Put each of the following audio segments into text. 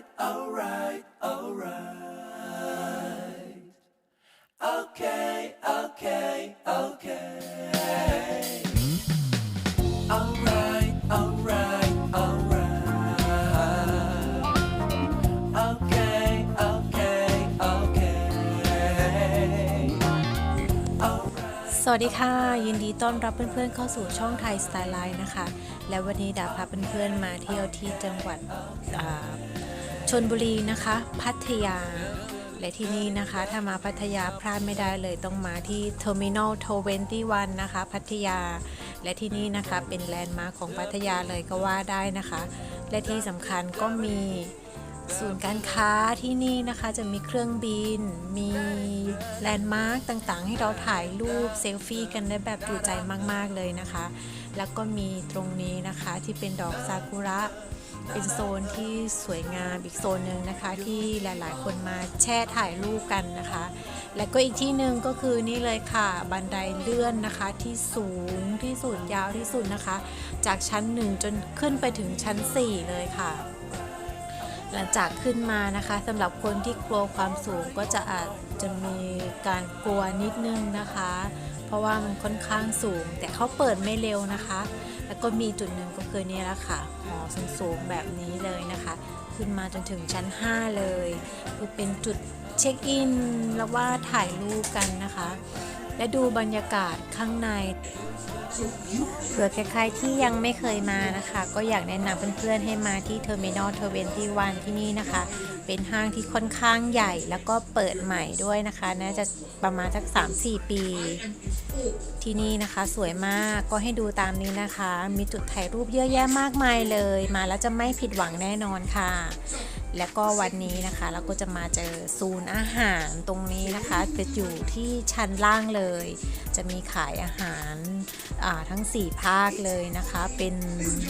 Alright, alright, alright. Okay, okay, okay. Alright, alright, alright. Okay, okay, okay. Alright. สวัสดีค่ะ ยินดีต้อนรับเพื่อนๆเข้าสู่ช่องไทยสไตล์ไลน์นะคะ และวันนี้ดาพาเพื่อนๆมาเที่ยวที่จังหวัดอ่า ชนบุรีนะคะ พัทยา และที่นี่นะคะ ถ้ามาพัทยาพลาดไม่ได้เลยต้องมาที่ Terminal 21 นะคะ พัทยา และที่นี่นะคะเป็นแลนด์มาร์คของพัทยาเลยก็ว่าได้นะคะ และที่สำคัญก็มีศูนย์การค้าที่นี่นะคะจะมีเครื่องบิน มีแลนด์มาร์กต่างๆ ให้เราถ่ายรูปเซลฟี่กันได้แบบจูใจมากๆเลยนะคะ แล้วก็มีตรงนี้นะคะที่เป็นดอกซากุระ เป็นโซนที่สวยงามอีกโซนหนึ่งนะคะที่หลายๆ คนมาแช่ถ่ายรูปกันนะคะ และก็อีกที่หนึ่งก็คือนี่เลยค่ะบันไดเลื่อนนะคะที่สูงที่สุดยาวที่สุดนะคะ จากชั้น 1 จนขึ้นไปถึงชั้น 4 เลยค่ะหลังจากขึ้นมานะคะสำหรับคนที่กลัวความสูงก็จะอาจจะมีการกลัวนิดนึงนะคะ เพราะว่ามันค่อนข้างสูง แต่เขาเปิดไม่เร็วนะคะ แล้วก็มีจุดหนึ่งก็คือนี่แหละค่ะหอสูงๆแบบนี้เลยนะคะ ขึ้นมาจนถึงชั้น 5 เลย คือเป็นจุดเช็คอินแล้วว่าถ่ายรูปกันนะคะ และดูบรรยากาศข้างในเผื่อใครๆที่ยังไม่เคยมานะคะ ก็อยากแนะนำเพื่อนๆให้มาที่ Terminal 21 ที่นี่นะคะ เป็นห้างที่ค่อนข้างใหญ่แล้วก็เปิดใหม่ด้วยนะคะ น่าจะประมาณสัก 3-4 ปี ที่นี่นะคะสวยมากก็ให้ดูตามนี้นะคะ มีจุดถ่ายรูปเยอะแยะมากมายเลย มาแล้วจะไม่ผิดหวังแน่นอนค่ะ แล้วก็วันนี้นะคะเราก็จะมาเจอศูนย์อาหารตรงนี้นะคะจะอยู่ที่ชั้นล่างเลย จะมีขายอาหารทั้ง 4 ภาคเลยนะคะ เป็น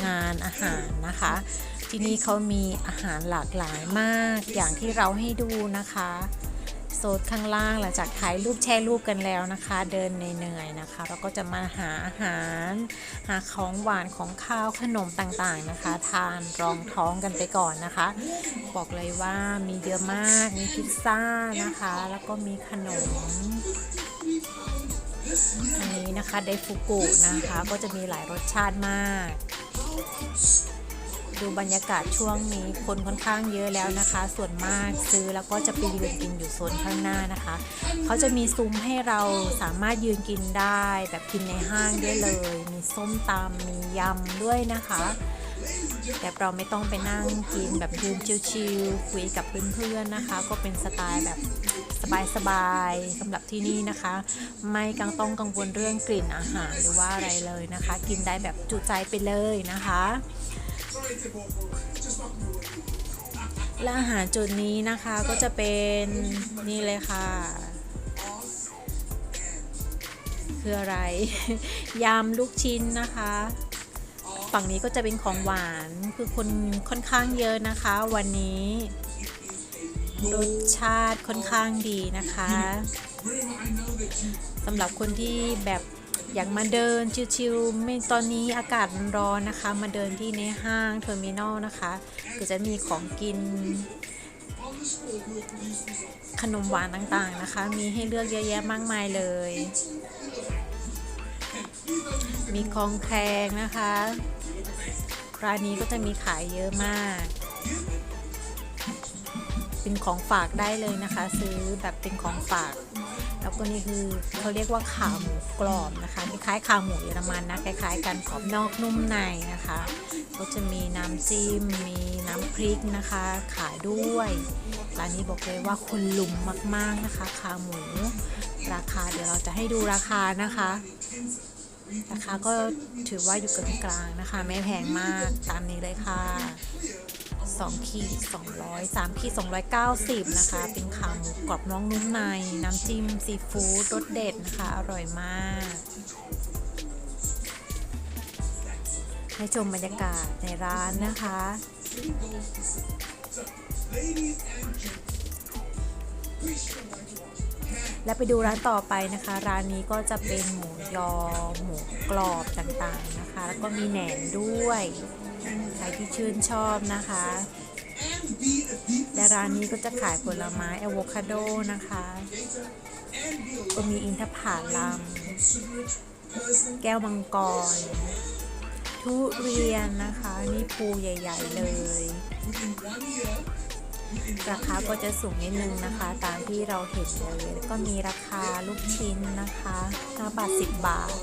งานอาหารนะคะ ที่นี่เขามีอาหารหลากหลายมากอย่างที่เราให้ดูนะคะ โซนข้างล่างหลังจากถ่ายรูปแชร์รูปกันแล้วนะคะ เดินเหนื่อยๆนะคะ เราก็จะมาหาอาหาร หาของหวานของข้าวขนมต่างๆนะคะ ทานรองท้องกันไปก่อนนะคะ บอกเลยว่ามีเยอะมากมีพิซซ่านะคะ แล้วก็มีขนมอันนี้นะคะไดฟุกุนะคะก็จะมีหลายรสชาติมาก ดูบรรยากาศช่วงนี้คนค่อนข้างเยอะแล้วนะคะ ส่วนมากซื้อแล้วก็จะไปยืนกินอยู่โซนข้างหน้านะคะ เขาจะมีซุ้มให้เราสามารถยืนกินได้ แบบกินในห้างได้เลย มีส้มตำมียำด้วยนะคะแบบเราไม่ต้องไปนั่งกินแบบยืนชิลๆคุยกับเพื่อนๆนะคะ ก็เป็นสไตล์แบบสบายๆสำหรับที่นี่นะคะ ไม่กังต้องกังวลเรื่องกลิ่นอาหารหรือว่าอะไรเลยนะคะ กินได้แบบจุใจไปเลยนะคะ และอาหารจุดนี้นะคะก็จะเป็นนี่เลยค่ะ คืออะไร ยำลูกชิ้นนะคะ ฝั่งนี้ก็จะเป็นของหวานคือคนค่อนข้างเยอะนะคะ วันนี้รสชาติค่อนข้างดีนะคะสำหรับคนที่แบบ อยากมาเดินชิวๆไม่ตอนนี้อากาศร้อนนะคะ มาเดินที่ในห้างเทอร์มินอลนะคะก็จะมีของกิน ขนมหวานต่างๆนะคะ มีให้เลือกเยอะแยะมากมายเลย มีของแพงนะคะร้านนี้ก็จะมีขายเยอะมาก เป็นของฝากได้เลยนะคะ ซื้อแบบเป็นของฝาก แล้วก็นี่คือเขาเรียกว่าขาหมูกรอบนะคะคล้ายๆขาหมูเยอรมันนะคล้ายๆกันกรอบนอกนุ่มในนะคะ ก็จะมีน้ำจิ้มมีน้ำพริกนะคะ ขายด้วยร้านนี้บอกเลยว่าคนลุมมากๆนะคะขาหมู ราคาเดี๋ยวเราจะให้ดูราคานะคะราคาก็ถือว่าอยู่กลางๆนะคะ ไม่แพงมากตามนี้เลยค่ะ 2ขีด200 3ขีด290 นะคะ เป็นขาหมูกรอบน้องนุ่มใน น้ำจิ้มซีฟู้ดรสเด็ดนะคะ อร่อยมาก ให้ชมบรรยากาศในร้านนะคะ และไปดูร้านต่อไปนะคะ ร้านนี้ก็จะเป็นหมูยอ หมูกรอบต่างๆนะคะ แล้วก็มีแหนมด้วย ใครที่ชื่นชอบนะคะและร้านนี้ก็จะขายผลไม้อะโวคาโดนะคะ ก็มีอินทผลัมแก้วมังกร ทุเรียนนะคะ นี่ภูใหญ่ ๆ เลย ราคาก็จะสูงนิดนึงนะคะ ตามที่เราเห็นเลย ก็มีราคาลูกชิ้นนะคะ5บาท 10 บาท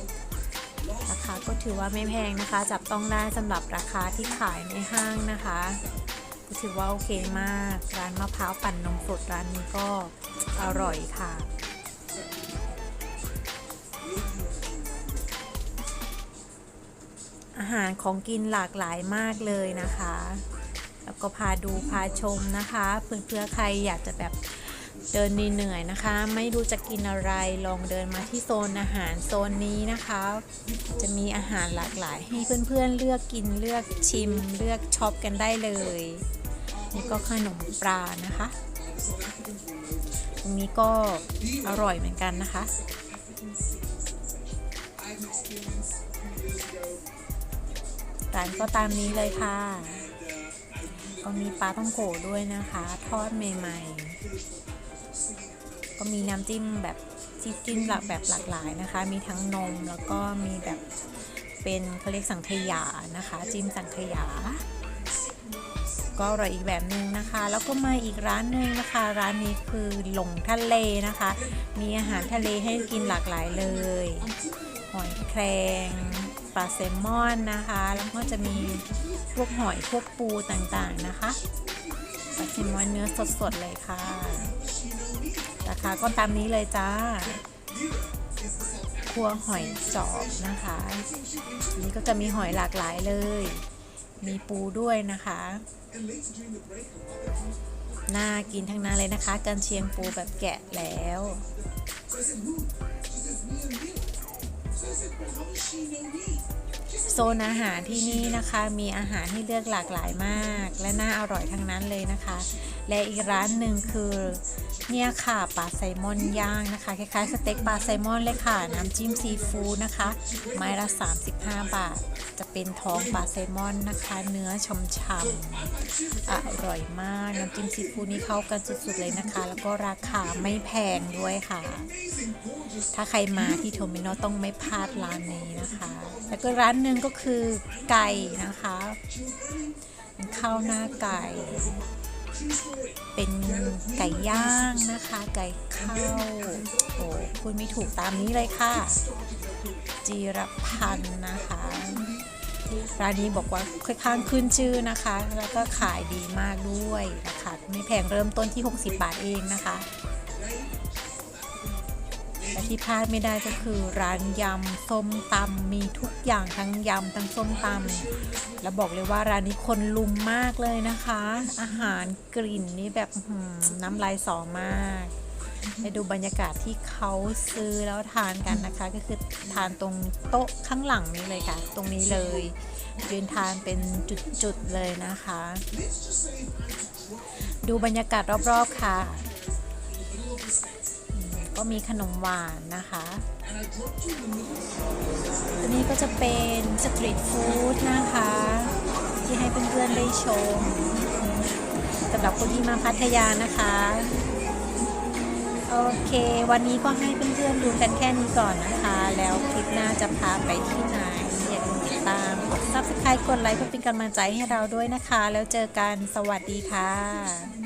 ราคาก็ถือว่าไม่แพงนะคะ จับต้องได้สำหรับราคาที่ขายในห้างนะคะก็ถือว่าโอเคมากร้านมะพร้าวปั่นนมสดร้านนี้ก็อร่อยค่ะอาหารของกินหลากหลายมากเลยนะคะ แล้วก็พาดูพาชมนะคะ เพื่อเพื่อใครอยากจะแบบ เดินเหนื่อยๆนะคะ ไม่รู้จะกินอะไรลองเดินมาที่โซนอาหารโซนนี้นะคะ จะมีอาหารหลากหลาย ให้เพื่อนๆเลือกกินเลือกชิม เลือกช็อปกันได้เลยนี่ก็ขนมปลานะคะตรงนี้ก็อร่อยเหมือนกันนะคะร้านก็ตามนี้เลยค่ะก็มีปลาต้องโกด้วยนะคะ ทอดใหม่ๆ ก็มีน้ำจิ้มแบบจิ้มจิ้มหลากแบบหลากหลายนะคะ มีทั้งนมแล้วก็มีแบบเป็นเขาเรียกสังขยานะคะ จิ้มสังขยา ก็อร่อยอีกแบบหนึ่งนะคะ แล้วก็มาอีกร้านหนึ่งนะคะ ร้านนี้คือหลงทะเลนะคะ มีอาหารทะเลให้กินหลากหลายเลยหอยแครงปลาแซลมอนนะคะ แล้วก็จะมีพวกหอยพวกปูต่างๆนะคะปลาแซลมอนเนื้อสดๆเลยค่ะ ราคาก็ตามนี้เลยจ้าครัวหอยจอบนะคะนนี้ก็จะมีหอยหลากหลายเลย มีปูด้วยนะคะน่ากินทั้งนั้นเลยนะคะกันเชียงปูแบบแกะแล้ว โซนอาหารที่นี่นะคะมีอาหารให้เลือกหลากหลายมาก และน่าอร่อยทั้งนั้นเลยนะคะ และอีกร้านหนึ่งคือเนี่ยค่ะปลาไซลมอนย่างนะคะ คล้ายๆสเต็กปลาไซลมอนเลยค่ะ น้ำจิ้มซีฟู้ดนะคะ ไม้ละ 35 บาท จะเป็นท้องปลาไซลมอนนะคะ เนื้อช่ำอร่อยมาก น้ำจิ้มซีฟู้ดนี่เข้ากันสุดๆเลยนะคะ แล้วก็ราคาไม่แพงด้วยค่ะ ถ้าใครมาที่โทมิโนต้องไม่พลาดร้านนี้นะคะ แล้วก็ร้านหนึ่งก็คือไก่นะคะเป็นข้าวหน้าไก่ เป็นไก่ย่างนะคะ ไก่ข้าวโอ้คุณไม่ถูกตามนี้เลยค่ะ จีรพันธ์นะคะร้านนี้บอกว่าค่อนข้างขึ้นชื่อนะคะ แล้วก็ขายดีมากด้วยราคาไม่แพงเริ่มต้นที่ 60 บาทเองนะคะและ ที่พลาดไม่ได้ก็คือร้านยำส้มตำมีทุกอย่างทั้งยำทั้งส้มตำแล้วบอกเลยว่าร้านนี้คนลุมมากเลยนะคะ อาหารกลิ่นนี่แบบน้ำลายสอมากไปดูบรรยากาศที่เขาซื้อแล้วทานกันนะคะ ก็คือทานตรงโต๊ะข้างหลังนี้เลยค่ะ ตรงนี้เลยยืนทานเป็นจุดๆเลยนะคะ ดูบรรยากาศรอบๆค่ะ ก็มีขนมหวานนะคะตัวนี้ก็จะเป็นสตรีทฟู้ดนะคะ ที่ให้เพื่อนๆได้ชมสำหรับคนที่มาพัทยานะคะ โอเค วันนี้ก็ให้เพื่อนๆดูกันแค่นี้ก่อนนะคะ แล้วคลิปหน้าจะพาไปที่ไหนอย่าลืมติดตามกด subscribe กดไลค์เพื่อเป็นกำลังใจให้เราด้วยนะคะ แล้วเจอกันสวัสดีค่ะ